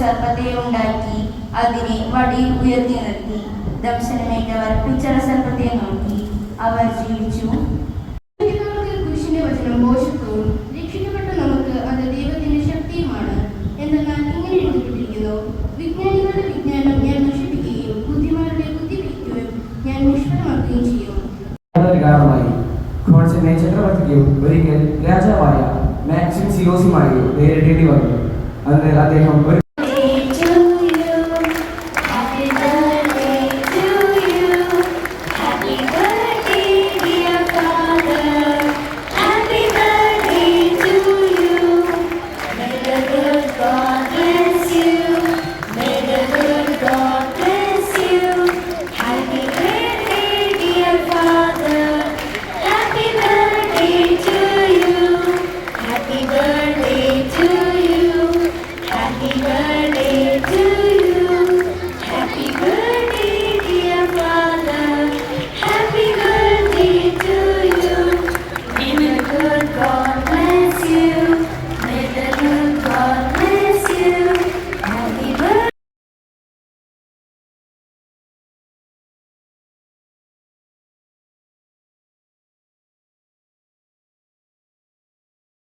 സർപ്പത്തെ ഉണ്ടാക്കി അതിനെ വടിയിൽ ഉയർത്തി നിർത്തി. ദംശനമേറ്റവർ പിച്ചള സർപ്പത്തെ നോക്കി. അവർ ജീവിച്ചു. കുരിശിന്റെ വചനം മോശത്വവും രക്ഷിക്കപ്പെട്ട നമുക്ക് അത് ദൈവത്തിന്റെ ശക്തിയുമാണ്. എന്നാൽ ഇങ്ങനെ എഴുതിപ്പെട്ടിരിക്കുന്നു വിജ്ഞാനികളുടെ വിജ്ഞാനം ഞാൻ നശിപ്പിക്കുകയും ബുദ്ധിമാരുടെ ബുദ്ധി പിടിക്കുകയും ഞാൻ നിഷ്ഫലമാക്കുകയും ചെയ്യും. കാരണമായി ചക്രവർത്തിക്ക് ഒരിക്കൽ രാജാവായ മാക്സിം സിയോസിമാരെയും നേരിടേണ്ടി വന്നു. അന്ന് അദ്ദേഹം ഒരു Goodbye.